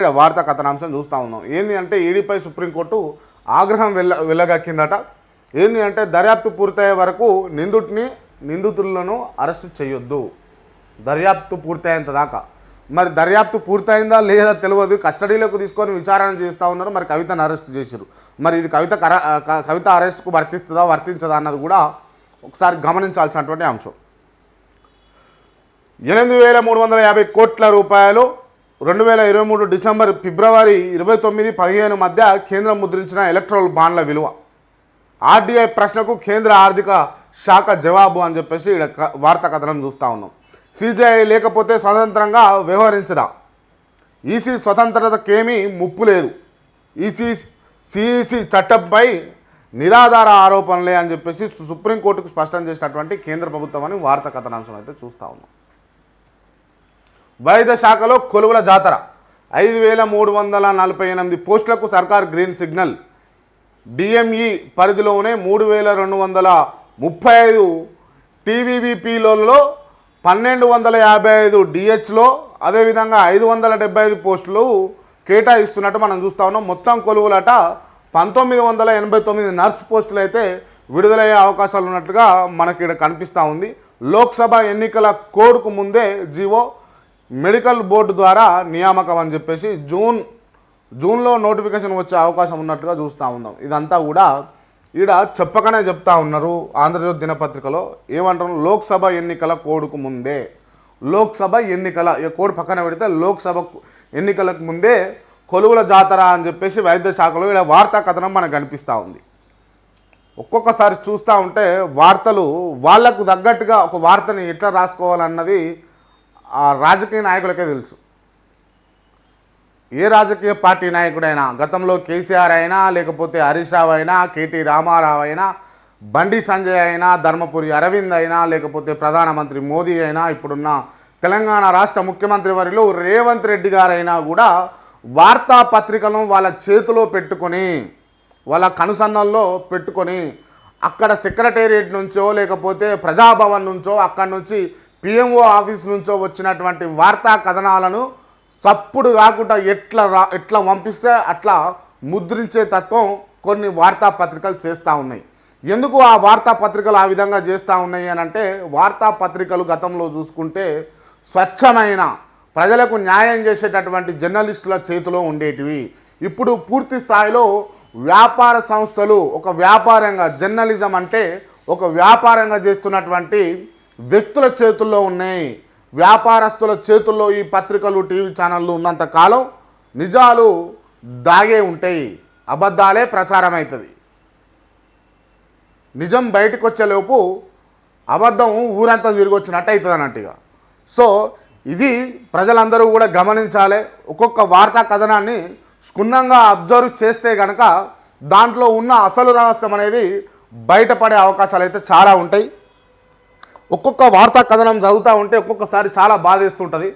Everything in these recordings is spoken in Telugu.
ఇక్కడ వార్తా కథనాంశం చూస్తూ ఉన్నాం. ఏంది అంటే ఈడీపై సుప్రీంకోర్టు ఆగ్రహం వెళ్ళ వెళ్ళగక్కిందట. ఏంది అంటే దర్యాప్తు పూర్తయ్యే వరకు నిందితుడిని నిందితులను అరెస్టు చేయొద్దు. దర్యాప్తు పూర్తయ్యేంత దాకా. మరి దర్యాప్తు పూర్తయిందా లేదా తెలియదు. కస్టడీలోకి తీసుకొని విచారణ చేస్తూ ఉన్నారు. మరి కవితను అరెస్ట్ చేశారు మరి ఇది కవిత కవిత అరెస్ట్కు వర్తిస్తుందా వర్తించదా అన్నది కూడా ఒకసారి గమనించాల్సినటువంటి అంశం. ఎనిమిది వేల మూడు వందల యాభై కోట్ల రూపాయలు రెండు వేల ఇరవై మూడు డిసెంబర్ ఫిబ్రవరి ఇరవై తొమ్మిది పదిహేను మధ్య కేంద్రం ముద్రించిన ఎలక్ట్రల్ బాండ్ల విలువ. ఆర్డీఐ ప్రశ్నకు కేంద్ర ఆర్థిక శాఖ జవాబు అని చెప్పేసి ఇక్కడ క- వార్తా కథనం చూస్తూ ఉన్నాం. సిజిఐ లేకపోతే స్వతంత్రంగా వ్యవహరించదా? ఈసీ స్వతంత్రతకేమీ ముప్పు లేదు. ఈసీ సిఈసి చట్టంపై నిరాధార ఆరోపణలే అని చెప్పేసి సుప్రీంకోర్టుకు స్పష్టం చేసినటువంటి కేంద్ర ప్రభుత్వం అని వార్త కథనాంశం అయితే చూస్తూ ఉన్నాం. వైద్య శాఖలో కొలువుల జాతర. ఐదు వేల మూడు వందల నలభై ఎనిమిది పోస్టులకు సర్కార్ గ్రీన్ సిగ్నల్. డిఎంఈ పరిధిలోనే మూడు వేల రెండు వందల ముప్పై ఐదు టీవీబీపీలలో పన్నెండు వందల యాభై ఐదు డిహెచ్లో అదేవిధంగా ఐదు వందల డెబ్బై ఐదు పోస్టులు కేటాయిస్తున్నట్టు మనం చూస్తా ఉన్నాం. మొత్తం కొలువులట పంతొమ్మిది వందల ఎనభై తొమ్మిది నర్స్ పోస్టులు అయితే విడుదలయ్యే అవకాశాలు ఉన్నట్లుగా మనకి ఇక్కడ కనిపిస్తూ ఉంది. లోక్సభ ఎన్నికల కోడ్కు ముందే జీవో మెడికల్ బోర్డు ద్వారా నియామకం అని చెప్పేసి జూన్ జూన్లో నోటిఫికేషన్ వచ్చే అవకాశం ఉన్నట్లుగా చూస్తూ ఉన్నాం. ఇదంతా కూడా ఈడ చెప్పకనే చెప్తా ఉన్నారు ఆంధ్రజ్యోతి దినపత్రికలో. ఏమంటారు లోక్సభ ఎన్నికల కోడ్కు ముందే. లోక్సభ ఎన్నికల కోడ్ పక్కన పెడితే లోక్సభ ఎన్నికలకు ముందే కొలువుల జాతర అని చెప్పేసి వైద్య శాఖలో ఇలా వార్తా కథనం మనకు కనిపిస్తూ ఉంది. ఒక్కొక్కసారి చూస్తూ ఉంటే వార్తలు వాళ్ళకు తగ్గట్టుగా ఒక వార్తని ఎట్లా రాసుకోవాలన్నది ఆ రాజకీయ నాయకులకే తెలుసు. ఏ రాజకీయ పార్టీ నాయకుడైనా గతంలో కేసీఆర్ అయినా లేకపోతే హరీష్ రావు అయినా కేటీ రామారావు అయినా బండి సంజయ్ అయినా ధర్మపురి అరవింద్ అయినా లేకపోతే ప్రధానమంత్రి మోదీ అయినా ఇప్పుడున్న తెలంగాణ రాష్ట్ర ముఖ్యమంత్రి వరిలో రేవంత్ రెడ్డి గారైనా కూడా వార్తాపత్రికలను వాళ్ళ చేతిలో పెట్టుకొని వాళ్ళ కనుసన్నల్లో పెట్టుకొని అక్కడ సెక్రటేరియట్ నుంచో లేకపోతే ప్రజాభవన్ నుంచో అక్కడి నుంచి పిఎంఓ ఆఫీస్ నుంచో వచ్చినటువంటి వార్తా కథనాలను సప్పుడు కాకుండా ఎట్లా రా ఎట్లా పంపిస్తే అట్లా ముద్రించే తత్వం కొన్ని వార్తాపత్రికలు చేస్తూ ఉన్నాయి. ఎందుకు ఆ వార్తాపత్రికలు ఆ విధంగా చేస్తూ ఉన్నాయి అని అంటే వార్తాపత్రికలు గతంలో చూసుకుంటే స్వచ్ఛమైన ప్రజలకు న్యాయం చేసేటటువంటి జర్నలిస్టుల చేతిలో ఉండేటివి. ఇప్పుడు పూర్తి స్థాయిలో వ్యాపార సంస్థలు ఒక వ్యాపారంగా జర్నలిజం అంటే ఒక వ్యాపారంగా చేస్తున్నటువంటి వ్యక్తుల చేతుల్లో ఉన్నాయి. వ్యాపారస్తుల చేతుల్లో ఈ పత్రికలు టీవీ ఛానళ్ళు ఉన్నంతకాలం నిజాలు దాగే ఉంటాయి. అబద్ధాలే ప్రచారం అవుతుంది నిజం బయటకు వచ్చేలోపు అబద్ధం ఊరంతా తిరిగి వచ్చినట్టు అవుతుంది అన్నట్టుగా. సో ఇది ప్రజలందరూ కూడా గమనించాలి. ఒక్కొక్క వార్తా కథనాన్ని క్షుణ్ణంగా అబ్జర్వ్ చేస్తే కనుక దాంట్లో ఉన్న అసలు రహస్యం అనేది బయటపడే అవకాశాలు అయితే చాలా ఉంటాయి. ఒక్కొక్క వార్తా కథనం చదువుతూ ఉంటే ఒక్కొక్కసారి చాలా బాధేస్తుంటుంది.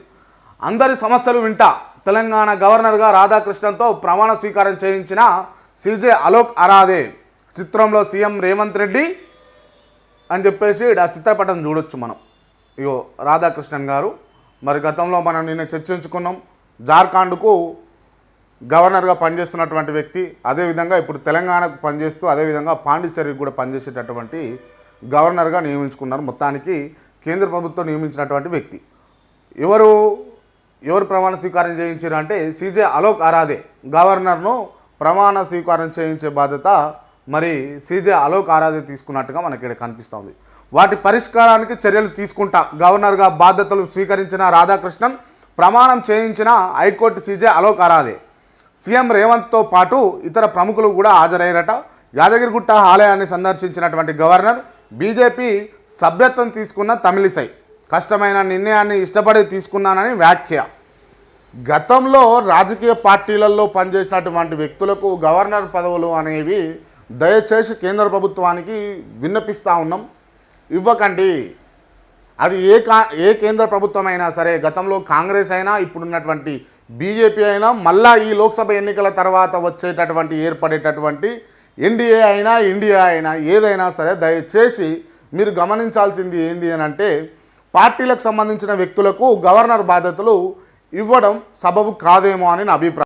అందరి సమస్యలు వింటా. తెలంగాణ గవర్నర్గా రాధాకృష్ణన్తో ప్రమాణ స్వీకారం చేయించిన సిజే అలోక్ అరాదే చిత్రంలో సీఎం రేవంత్ రెడ్డి అని చెప్పేసి ఆ చిత్రపటం చూడొచ్చు మనం. ఇగో రాధాకృష్ణన్ గారు మరి గతంలో మనం నిన్న చర్చించుకున్నాం. జార్ఖండ్కు గవర్నర్గా పనిచేస్తున్నటువంటి వ్యక్తి అదేవిధంగా ఇప్పుడు తెలంగాణకు పనిచేస్తూ అదేవిధంగా పాండిచ్చేరికి కూడా పనిచేసేటటువంటి గవర్నర్గా నియమించుకున్నారు మొత్తానికి కేంద్ర ప్రభుత్వం నియమించినటువంటి వ్యక్తి. ఎవరు ఎవరు ప్రమాణ స్వీకారం చేయించారు అంటే సీజే అలోక్ ఆరాధే గవర్నర్ను ప్రమాణ స్వీకారం చేయించే బాధ్యత మరి సీజే అలోక్ ఆరాధే తీసుకున్నట్టుగా మనకి ఇక్కడ కనిపిస్తుంది. వాటి పరిష్కారానికి చర్యలు తీసుకుంటా గవర్నర్గా బాధ్యతలు స్వీకరించిన రాధాకృష్ణన్ ప్రమాణం చేయించిన high court CJ Alok Aradhe. CM రేవంత్తో పాటు ఇతర ప్రముఖులు కూడా హాజరయ్యారట. యాదగిరిగుట్ట ఆలయాన్ని సందర్శించినటువంటి గవర్నర్ బీజేపీ సభ్యత్వం తీసుకున్న తమిళిసై కష్టమైన నిర్ణయాన్ని ఇష్టపడి తీసుకున్నానని వ్యాఖ్య. గతంలో రాజకీయ పార్టీలలో పనిచేసినటువంటి వ్యక్తులకు గవర్నర్ పదవులు అనేవి దయచేసి కేంద్ర ప్రభుత్వానికి విన్నపిస్తూ ఉన్నాం. ఇవ్వకండి. అది ఏ కా ఏ కేంద్ర ప్రభుత్వం అయినా సరే గతంలో కాంగ్రెస్ అయినా ఇప్పుడున్నటువంటి బీజేపీ అయినా మళ్ళా ఈ లోక్సభ ఎన్నికల తర్వాత వచ్చేటటువంటి ఏర్పడేటటువంటి ఎన్డీఏ అయినా ఇండియా అయినా ఏదైనా సరే దయచేసి మీరు గమనించాల్సింది ఏంది అని అంటే పార్టీలకు సంబంధించిన వ్యక్తులకు గవర్నర్ బాధ్యతలు ఇవ్వడం సబబు కాదేమో అని నా అభిప్రాయం.